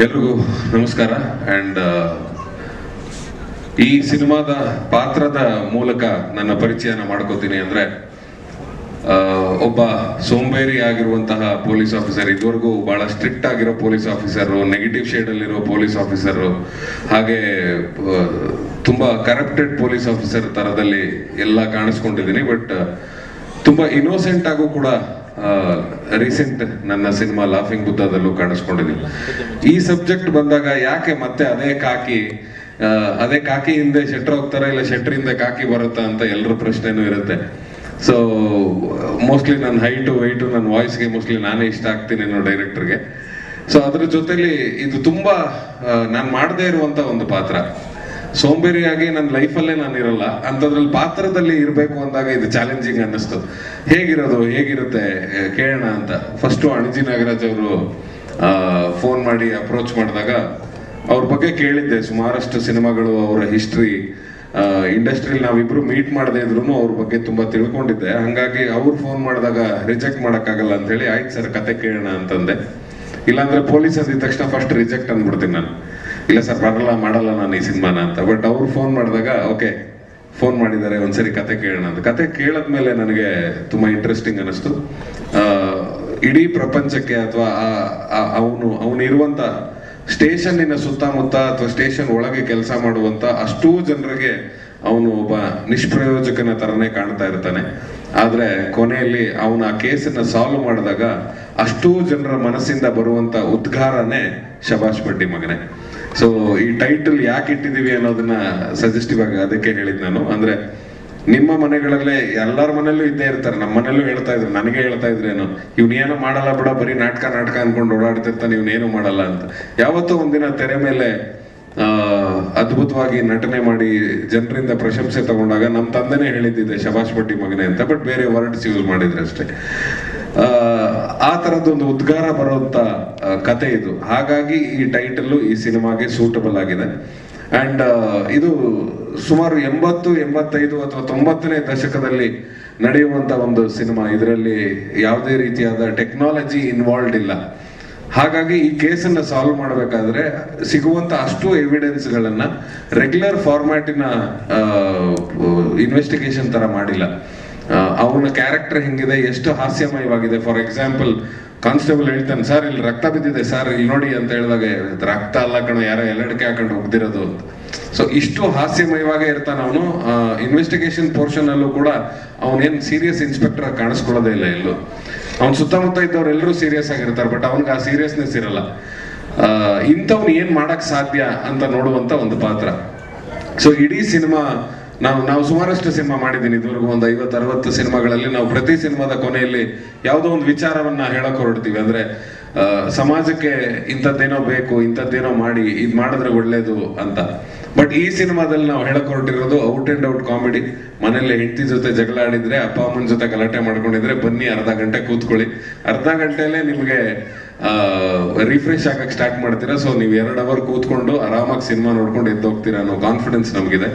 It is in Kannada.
ಎಲ್ರಿಗೂ ನಮಸ್ಕಾರ. ಅಂಡ್ ಈ ಸಿನಿಮಾದ ಪಾತ್ರದ ಮೂಲಕ ನನ್ನ ಪರಿಚಯನ ಮಾಡ್ಕೋತೀನಿ ಅಂದ್ರೆ ಒಬ್ಬ ಸೋಂಬೇರಿ ಆಗಿರುವಂತಹ ಪೊಲೀಸ್ ಆಫೀಸರ್, ಇದುವರೆಗೂ ಬಹಳ ಸ್ಟ್ರಿಕ್ಟ್ ಆಗಿರೋ ಪೊಲೀಸ್ ಆಫೀಸರು, ನೆಗೆಟಿವ್ ಶೇಡ್ ಅಲ್ಲಿರೋ ಪೊಲೀಸ್ ಆಫೀಸರು, ಹಾಗೆ ತುಂಬ ತುಂಬಾ ಕರಪ್ಟೆಡ್ ಪೊಲೀಸ್ ಆಫೀಸರ್ ತರದಲ್ಲಿ ಎಲ್ಲ ಕಾಣಿಸ್ಕೊಂಡಿದ್ದೀನಿ. ಬಟ್ ತುಂಬಾ ಇನ್ನೋಸೆಂಟ್ ಆಗೂ ಕೂಡ ರೀಸೆಂಟ್ ನನ್ನ ಸಿನಿಮಾ ಲಾಫಿಂಗ್ ಬುದ್ಧದಲ್ಲೂ ಕಾಣಿಸ್ಕೊಂಡಿದ್ದೀನಿ ಈ ಸಬ್ಜೆಕ್ಟ್ ಬಂದಾಗ ಯಾಕೆ ಮತ್ತೆ ಅದೇ ಕಾಕಿ ಅದೇ ಕಾಕಿ ಹಿಂದೆ ಶೆಟ್ರ್ ಹೋಗ್ತಾರ ಇಲ್ಲ ಶೆಟ್ರ್ ಹಿಂದೆ ಕಾಕಿ ಬರುತ್ತಾ ಅಂತ ಎಲ್ಲರ ಪ್ರಶ್ನೆನೂ ಇರುತ್ತೆ. ಸೊ ಮೋಸ್ಟ್ಲಿ ನನ್ನ ಹೈಟು ವೈಟು ನನ್ನ ವಾಯ್ಸ್ಗೆ ಮೋಸ್ಟ್ಲಿ ನಾನೇ ಇಷ್ಟ ಆಗ್ತೀನಿ ಅನ್ನೋ ಡೈರೆಕ್ಟರ್ಗೆ ಸೊ ಅದ್ರ ಜೊತೆಲಿ ಇದು ತುಂಬಾ ನಾನು ಮಾಡದೇ ಇರುವಂತ ಒಂದು ಪಾತ್ರ. ಸೋಂಬೇರಿಯಾಗಿ ನನ್ನ ಲೈಫಲ್ಲೇ ನಾನು ಇರಲ್ಲ. ಅಂಥದ್ರಲ್ಲಿ ಪಾತ್ರದಲ್ಲಿ ಇರಬೇಕು ಅಂದಾಗ ಇದು ಚಾಲೆಂಜಿಂಗ್ ಅನ್ನಿಸ್ತು ಹೇಗಿರೋದು, ಹೇಗಿರುತ್ತೆ ಕೇಳೋಣ ಅಂತ. ಫಸ್ಟು ಅಣಜಿ ನಾಗರಾಜ್ ಅವರು ಫೋನ್ ಮಾಡಿ ಅಪ್ರೋಚ್ ಮಾಡಿದಾಗ ಅವ್ರ ಬಗ್ಗೆ ಕೇಳಿದ್ದೆ. ಸುಮಾರಷ್ಟು ಸಿನಿಮಾಗಳು, ಅವರ ಹಿಸ್ಟ್ರಿ ಇಂಡಸ್ಟ್ರಿಯಲ್ಲಿ ನಾವಿಬ್ರು ಮೀಟ್ ಮಾಡದೇ ಇದ್ರು ಅವ್ರ ಬಗ್ಗೆ ತುಂಬಾ ತಿಳ್ಕೊಂಡಿದ್ದೆ. ಹಂಗಾಗಿ ಅವ್ರು ಫೋನ್ ಮಾಡಿದಾಗ ರಿಜೆಕ್ಟ್ ಮಾಡೋಕ್ಕಾಗಲ್ಲ ಅಂತ ಹೇಳಿ ಆಯ್ತು ಸರ್, ಕತೆ ಕೇಳೋಣ ಅಂತಂದೆ. ಇಲ್ಲಾಂದ್ರೆ ಪೊಲೀಸ್ ಅಂದಿದ ತಕ್ಷಣ ಫಸ್ಟ್ ರಿಜೆಕ್ಟ್ ಅಂದ್ಬಿಡ್ತೀನಿ ನಾನು. ಇಲ್ಲ ಸರ್ ಬರಲ್ಲ ಮಾಡಲ್ಲ ನಾನು ಈ ಸಿನಿಮಾನ ಅಂತ. ಬಟ್ ಅವ್ರು ಫೋನ್ ಮಾಡಿದಾಗ ಓಕೆ ಫೋನ್ ಮಾಡಿದ್ದಾರೆ, ಒಂದ್ಸರಿ ಕತೆ ಕೇಳೋಣ ಅಂತ. ಕತೆ ಕೇಳದ್ಮೇಲೆ ನನಗೆ ತುಂಬಾ ಇಂಟ್ರೆಸ್ಟಿಂಗ್ ಅನಿಸ್ತು ಇಡೀ ಪ್ರಪಂಚಕ್ಕೆ ಅಥವಾ ಅವನು ಅವನು ಇರುವಂತ ಸ್ಟೇಷನ್ನಿನ ಸುತ್ತಮುತ್ತ ಅಥವಾ ಸ್ಟೇಷನ್ ಒಳಗೆ ಕೆಲಸ ಮಾಡುವಂತ ಅಷ್ಟೂ ಜನರಿಗೆ ಅವನು ಒಬ್ಬ ನಿಷ್ಪ್ರಯೋಜಕನ ತರನೇ ಕಾಣ್ತಾ ಇರ್ತಾನೆ. ಆದ್ರೆ ಕೊನೆಯಲ್ಲಿ ಅವನ ಆ ಕೇಸನ್ನ ಸಾಲ್ವ್ ಮಾಡಿದಾಗ ಅಷ್ಟೂ ಜನರ ಮನಸ್ಸಿಂದ ಬರುವಂತ ಉದ್ಗಾರನೇ ಶಬಾಷ್ ಬಡ್ಡಿ ಮಗನೇ. ಸೊ ಈ ಟೈಟಲ್ ಯಾಕೆ ಇಟ್ಟಿದೀವಿ ಅನ್ನೋದನ್ನ ಸಜೆಸ್ಟಿವ್ ಆಗಿ ಅದಕ್ಕೆ ಹೇಳಿದ್ ನಾನು. ಅಂದ್ರೆ, ನಿಮ್ಮ ಮನೆಗಳಲ್ಲೇ ಎಲ್ಲರ ಮನೆಯಲ್ಲೂ ಇದ್ದೇ ಇರ್ತಾರೆ. ನಮ್ಮ ಮನೆಯಲ್ಲೂ ಹೇಳ್ತಾ ಇದ್ರು, ನನಗೆ ಹೇಳ್ತಾ ಇದ್ರೇನು ಇವ್ನೇನು ಮಾಡಲ್ಲ ಬಿಡ, ಬರೀ ನಾಟಕ ನಾಟಕ ಅನ್ಕೊಂಡು ಓಡಾಡ್ತಿರ್ತಾನೆ ಇವ್ನೇನು ಮಾಡಲ್ಲ ಅಂತ. ಯಾವತ್ತೋ ಒಂದಿನ ತೆರೆ ಮೇಲೆ ಅದ್ಭುತವಾಗಿ ನಟನೆ ಮಾಡಿ ಜನರಿಂದ ಪ್ರಶಂಸೆ ತಗೊಂಡಾಗ ನಮ್ಮ ತಂದೆನೇ ಹೇಳಿದ್ದಿದೆ ಶಬಾಷ್ ಭಟ್ಟಿ ಮಗನೇ ಅಂತ. ಬಟ್ ಬೇರೆ ವರ್ಡ್ಸ್ ಯೂಸ್ ಮಾಡಿದ್ರೆ ಅಷ್ಟೇ. ಆ, ತರದೊಂದು ಉದ್ಗಾರ ಬರುವಂತ ಆ, ಕತೆ ಇದು. ಹಾಗಾಗಿ ಈ ಟೈಟಲ್ ಈ ಸಿನಿಮಾಗೆ ಸೂಟಬಲ್ ಆಗಿದೆ. ಅಂಡ್ ಇದು ಸುಮಾರು ಎಂಬತ್ತು ಎಂಬತ್ತೈದು ಅಥವಾ ತೊಂಬತ್ತನೇ ದಶಕದಲ್ಲಿ ನಡೆಯುವಂತ ಒಂದು ಸಿನಿಮಾ. ಇದರಲ್ಲಿ ಯಾವುದೇ ರೀತಿಯಾದ ಟೆಕ್ನಾಲಜಿ ಇನ್ವಾಲ್ವ್ಡ್ ಇಲ್ಲ. ಹಾಗಾಗಿ ಈ ಕೇಸನ್ನ ಸಾಲ್ವ್ ಮಾಡಬೇಕಾದ್ರೆ ಸಿಗುವಂತ ಅಷ್ಟು ಎವಿಡೆನ್ಸ್ಗಳನ್ನ ರೆಗ್ಯುಲರ್ ಫಾರ್ಮ್ಯಾಟಿನ ಇನ್ವೆಸ್ಟಿಗೇಷನ್ ತರ ಮಾಡಿಲ್ಲ. ಅವನ ಕ್ಯಾರೆಕ್ಟರ್ ಹೆಂಗಿದೆ, ಎಷ್ಟು ಹಾಸ್ಯಮಯವಾಗಿದೆ. ಫಾರ್ ಎಕ್ಸಾಂಪಲ್ ಕಾನ್ಸ್ಟೇಬಲ್ ಹೇಳ್ತಾನೆ ಸರ್ ಇಲ್ಲಿ ರಕ್ತ ಬಿದ್ದಿದೆ ಸರ್ ಇಲ್ಲಿ ನೋಡಿ ಅಂತ ಹೇಳಿದಾಗ, ರಕ್ತ ಅಲ್ಲ ಕಣ, ಯಾರೋ ಎಲ್ಲಡಕ್ಕೆ ಹಾಕೊಂಡು ಹೋಗ್ದಿರೋದು ಅಂತ. ಸೊ ಇಷ್ಟು ಹಾಸ್ಯಮಯವಾಗೇ ಇರ್ತಾನೆ ಅವನು. ಇನ್ವೆಸ್ಟಿಗೇಷನ್ ಪೋರ್ಷನ್ ಅಲ್ಲೂ ಕೂಡ ಅವನೇನ್ ಸೀರಿಯಸ್ ಇನ್ಸ್ಪೆಕ್ಟರ್ ಕಾಣಿಸ್ಕೊಳ್ಳೋದೇ ಇಲ್ಲ ಎಲ್ಲೂ. ಅವ್ನ ಸುತ್ತಮುತ್ತ ಇದ್ದವ್ರು ಎಲ್ಲರೂ ಸೀರಿಯಸ್ ಆಗಿರ್ತಾರೆ ಬಟ್ ಅವನಿಗೆ ಆ ಸೀರಿಯಸ್ನೆಸ್ ಇರಲ್ಲ. ಇಂಥವ್ನು ಏನ್ ಮಾಡಕ್ ಸಾಧ್ಯ ಅಂತ ನೋಡುವಂತ ಒಂದು ಪಾತ್ರ. ಸೊ ಇಡೀ ಸಿನಿಮಾ ನಾವು ನಾವು ಸುಮಾರಷ್ಟು ಸಿನಿಮಾ ಮಾಡಿದ್ದೀನಿ. ಇದುವರೆಗೂ ಒಂದು ಐವತ್ತು, ಅರವತ್ತು ಸಿನಿಮಾಗಳಲ್ಲಿ ನಾವು ಪ್ರತಿ ಸಿನಿಮಾದ ಕೊನೆಯಲ್ಲಿ ಯಾವುದೋ ಒಂದು ವಿಚಾರವನ್ನ ಹೇಳಕ್ ಹೊರಡ್ತೀವಿ. ಅಂದ್ರೆ ಸಮಾಜಕ್ಕೆ ಇಂಥದ್ದೇನೋ ಬೇಕು, ಇಂಥದ್ದೇನೋ ಮಾಡಿ, ಇದು ಮಾಡಿದ್ರೆ ಒಳ್ಳೇದು ಅಂತ. ಬಟ್ ಈ ಸಿನಿಮಾದಲ್ಲಿ ನಾವು ಹೇಳಕ್ ಹೊರಟಿರೋದು ಔಟ್ ಅಂಡ್ ಔಟ್ ಕಾಮಿಡಿ. ಮನೆಯಲ್ಲಿ ಹೆಂಡತಿ ಜೊತೆ ಜಗಳ ಆಡಿದ್ರೆ, ಅಪ್ಪ, ಅಮ್ಮನ ಜೊತೆ ಗಲಾಟೆ ಮಾಡ್ಕೊಂಡಿದ್ರೆ, ಬನ್ನಿ ಅರ್ಧ ಗಂಟೆ ಕೂತ್ಕೊಳ್ಳಿ. ಅರ್ಧ ಗಂಟೆಲೆ ನಿಮಗೆ ರಿಫ್ರೆಶ್ ಆಗಕ್ಕೆ ಸ್ಟಾರ್ಟ್ ಮಾಡ್ತೀರಾ. ಸೊ ನೀವು ಎರಡು ಅವರ್ ಕೂತ್ಕೊಂಡು ಆರಾಮಾಗಿ ಸಿನಿಮಾ ನೋಡ್ಕೊಂಡು ಎದ್ದು ಹೋಗ್ತೀರಾ ಅನ್ನೋ ಕಾನ್ಫಿಡೆನ್ಸ್ ನಮಗಿದೆ.